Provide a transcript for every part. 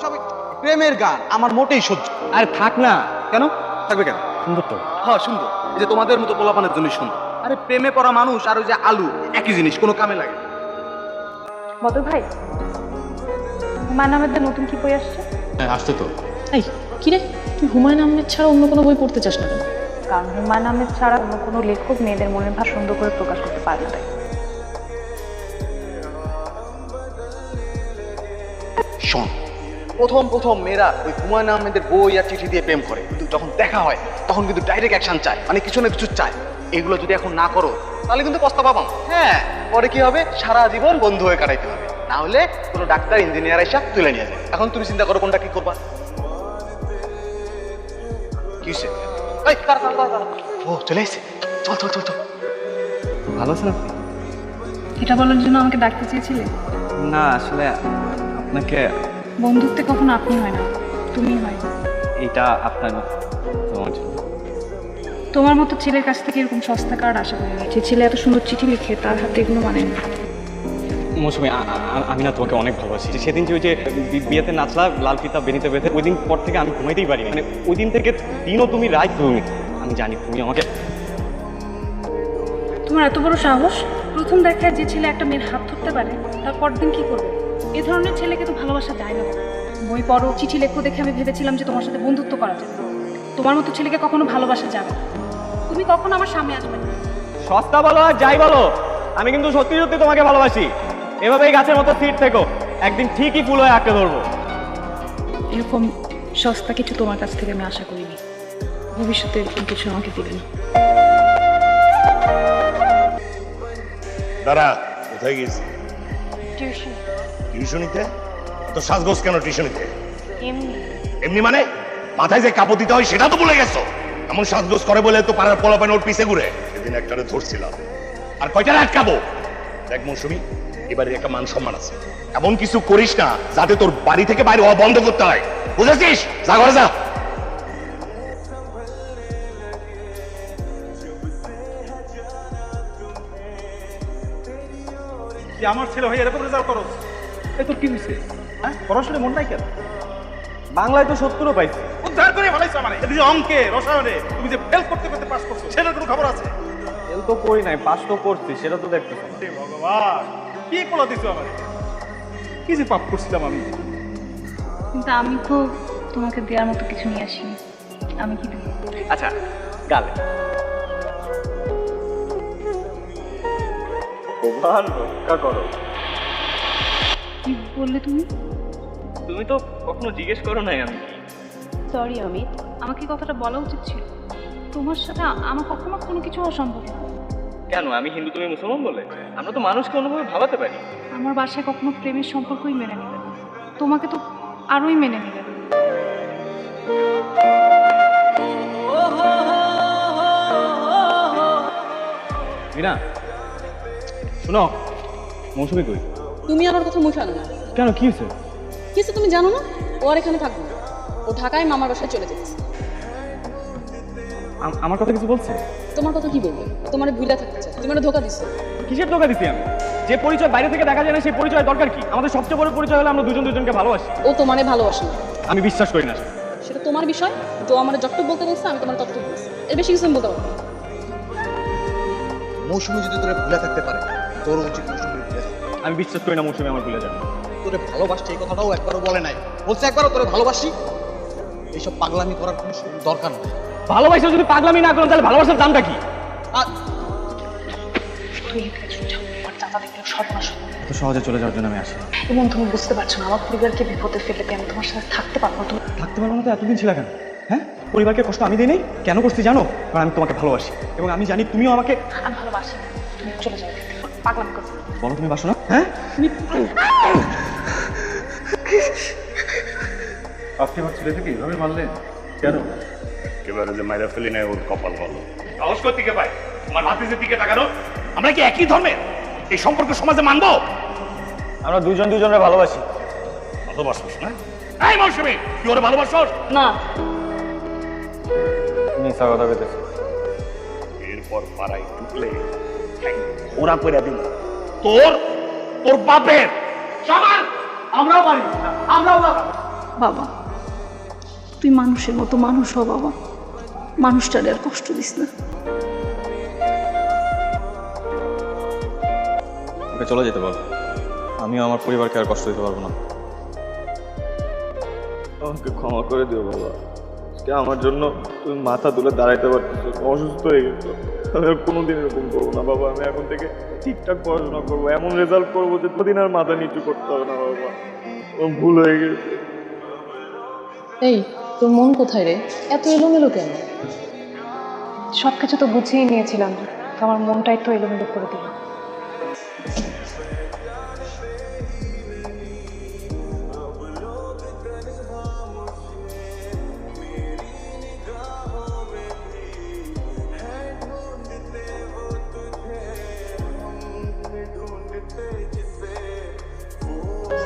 এসব প্রেমের গান আমার মোটেই সহ্য আরে থাক না। কেন? থাকবে কেন? সুন্দর তো। হ্যাঁ সুন্দর। এই যে তোমাদের মতো পোলাপানের জন্য সুন্দর। আরে প্রেমে পড়া মানুষ আর ওই যে আলু একই জিনিস কোনো কামে লাগে। বদর ভাই হুমায়ুন আহমেদের নতুন কি বই আসছে? হ্যাঁ আসতে তো। এই কিরে তুই হুমায়ুন আহমেদ ছাড়া অন্য কোনো বই পড়তে চাস না কেন? কারণ হুমায়ুন আহমেদ ছাড়া অন্য কোনো লেখক মেয়েদের মনের ভাব সুন্দর করে প্রকাশ করতে পারে না শোন প্রথম প্রথম মেয়েরা ওই হুমায়ুন আহমেদের বই আর চিঠি দিয়ে প্রেম করে। কিন্তু যখন দেখা হয় তখন কিন্তু ডাইরেক্ট অ্যাকশন চায়। মানে কিছু না কিছু চায়। এগুলো যদি এখন না করো তাহলে কিন্তু পস্তা পাবাম হ্যাঁ পরে কি হবে? সারা জীবন বন্ধু হয়ে কাটাইতে হবে। না হলে কোনো ডাক্তার ইঞ্জিনিয়ার এসে তুলে নিয়ে যায় এখন তুমি চিন্তা করো কোনটা কি করবা। কি। ও চলে এসেছে। চল চল চল চল। ভালো আছেন আপনি? এটা বলার জন্য আমাকে ডাকতে চেয়েছিলে? না আসলে আপনাকে বন্ধুত্বে কখনো আপনি হয় না তুমি হয়। এটা আপনার তোমার জন্য। তোমার মতো ছেলের কাছ থেকে এরকম সস্তা কার্ড আশা করিনি যে ছেলে এত সুন্দর চিঠি লিখে তার হাতে এগুলো মানে না। মৌসুমি আমি না তোমাকে অনেক ভালোবাসি। সেদিন যে ওই যে বিয়েতে নাচলা লাল পিতা বেনিতে বেঁধে ওই দিন পর থেকে আমি ঘুমাইতেই পারি মানে ওই দিন থেকে দিনও তুমি রাত তুমি। আমি জানি তুমি আমাকে তোমার এত বড় সাহস? প্রথম দেখায় যে ছেলে একটা মেয়ের হাত ধরতে পারে তার পরদিন কি করবে? এ ধরনের ছেলেকে তো ভালোবাসা যায় না। বই পড়ো চিঠি লেখো দেখে আমি ভেবেছিলাম যে তোমার সাথে বন্ধুত্ব করা যাবে তোমার মতো ছেলেকে কখনো ভালোবাসা যাবে না। তুমি কখনো আমার সামনে আসবে না। সস্তা বলো আর যাই বলো আমি কিন্তু সত্যি সত্যি তোমাকে ভালোবাসি। এভাবেই গাছের মতো স্থির থেকো একদিন ঠিকই ফুল হয়ে আঁকড়ে ধরবো। এরকম সস্তা কিছু তোমার কাছ থেকে আমি আশা করিনি। ভবিষ্যতে এরকম কিছু আমাকে দিবে না। দাঁড়া কোথায় গেছি টিউশন। টিউশনিতে? তো সাজগোজ কেন টিউশনিতে? এমনি। এমনি মানে? মাথায় যে কাপড় দিতে হয় সেটা তো ভুলে গেছো। এমন সাজগোজ করে বলে তো পাড়ার পোলাপান ওর পিছে ঘুরে। সেদিন একটারে ধরছিলাম। আর কয়টা আটকাবো? দেখ মৌসুমি এবারে একটা মান সম্মান আছে। এমন কিছু করিস না যাতে তোর বাড়ি থেকে বাইরে হওয়া বন্ধ করতে হয়। বুঝেছিস? যা ঘরে যা। আমার ছেলে হয়ে এরকম রেজাল্ট করো? এই তো কি হয়েছে হ্যাঁ? পড়াশোনা মন নাই কেন? বাংলায় তো সত্তরও পাইছি। উদ্ধার করে ভালোইছো আমার। এই যে অঙ্কে রসায়নে তুমি যে ফেল করতে করতে পাস করছ সেটার কোনো খবর আছে? ফেল তো করি নাই পাস তো করছি সেটা তো দেখতেছো না। হে ভগবান কি কোলা দিছো আমার? কি যে পাপ করছিলাম আমি? কিন্তু আমি তো তোমাকে দেওয়ার মতো কিছু নিয়ে আসিনি। আমি কি দেবো? আচ্ছা গালে প্রধান রক্ষা করো। কি বললে তুমি? তুমি তো কখনো জিজ্ঞেস করো নাই আমি সরি অমিত। আমাকে কথাটা বলা উচিত ছিল। তোমার সাথে আমার কখনো কোনো কিছু অসম্ভব না। কেন? আমি হিন্দু তুমি মুসলমান বলে? আমরা তো মানুষকে অন্যভাবে ভাবাতে পারি। আমার বাসায় কখনো প্রেমের সম্পর্কই মেনে নেবে না। তোমাকে তো আরোই মেনে নেবে। মিনা শোনো মৌসুমি কই? তুমি আমার কথা মুখে আনো না কেন কি হয়েছে? কিছু তুমি জানো না? ও আর এখানে থাকবে। না ও ঢাকায় মামার বাসায় চলে যেতেছে আমার কথা কিছু বলছে? তোমার কথা কি বলব? তোমার ভুলে থাকতে চাই। তুমি একটা ধোকা দিছো। কিসের ধোকা দিছি আমি? যে পরিচয় বাইরে থেকে দেখা যায় না সেই পরিচয় দরকার কি? আমাদের সবচেয়ে বড় পরিচয় হলো আমরা দুজন দুজনকে ভালোবাসি। ও তোমারে ভালোবাসে না। আমি বিশ্বাস করি না। সেটা। তোমার বিষয়। তো আমার যতটুকু বলতে বলছে আমি তোমার ততটুকু বলছি। এর বেশি কিছু বলতে পারব না। মৌসুমি যদি তোরে ভুলে থাকতে পারে তোর উচিত আমি বিশ্বাস করি না মৌসুমি আমার ভুলে যাবে। তোরে ভালোবাসছি এই কথাটাও একবারও বলে নাই। বলছে একবারও তোরে ভালোবাসি। এইসব পাগলামি করার কোনো দরকার নেই। ভালোবাসা যদি পাগলামি না করো তাহলে ভালোবাসার দামটা কি। তো সহজে চলে যাওয়ার জন্য আমি আসি। এবং তুমি বুঝতে পারছ না আমার পরিবারকে বিপদে ফেলে আমি তোমার সাথে থাকতে পারব না। তুমি থাকতে পারব না তো এতদিন ছিল কেন? হ্যাঁ? পরিবারকে কষ্ট আমি দিই নাই? কেন করছি জানো? কারণ আমি তোমাকে ভালোবাসি। এবং আমি জানি তুমিও আমাকে আমি ভালোবাসি তুমি চলে যাও। পাগলামি করছ বলো তুমি বাসো না হ্যাঁ? আপনি আমার ছেলেটাকে এইভাবে মারলেন? কেন? একেবারে যে মাইরা ফেলি নাই ওর কপাল ভালো। সাহস থেকে পাই তোমার ভাতিজের দিকে তাকানো আমরা কি একই ধর্মের? এই সম্পর্ক সমাজে মানবো? আমরা দুজন দুজনের ভালোবাসি। ভালোবাসোস না? এই মৌসুমি কি ওরে ভালোবাসোস? না। মিথ্যা কথা বলতেছি এরপর পাড়ায় ঢুকলে ওরা করে দিল তোর তোর বাপের। সবার আমরাও পারি আমরাও বাবা তুই মানুষের মতো মানুষ হ বাবা। মানুষটার আর কষ্ট দিস না। ওকে চলে যেতে পারব আমিও আমার পরিবারকে আর কষ্ট দিতে পারব না। আমাকে ক্ষমা করে দিও বাবা। আজকে আমার জন্য তুমি মাথা তুলে দাঁড়াইতে পারতেছো অসুস্থ হয়ে গেছো। আমি কোনোদিন এরকম করব না, বাবা। আমি এখন থেকে ঠিকঠাক পড়াশোনা করব, এমন রেজাল্ট করব যে দুদিন আর মাথা নিচু করতে হবে না, বাবা। আমার ভুল হয়ে গেছে। এই, তোর মন কোথায় রে? এত এলোমেলো কেন? সব কিছু তো বুঝিয়ে নিয়েছিলাম। আমার মনটাই তো এলোমেলো করে দিল।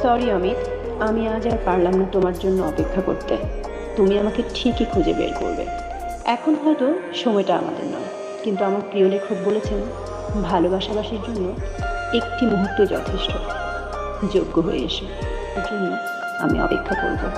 সরি অমিত আমি আজ আর পারলাম না তোমার জন্য অপেক্ষা করতে। তুমি আমাকে ঠিকই খুঁজে বের করবে। এখন হয়তো সময়টা আমাদের নয়। কিন্তু আমার প্রিয় লেখক বলেছেন, ভালোবাসাবাসির জন্য একটি মুহূর্ত যথেষ্ট। যোগ্য হয়ে এসে। জন্য আমি অপেক্ষা করব।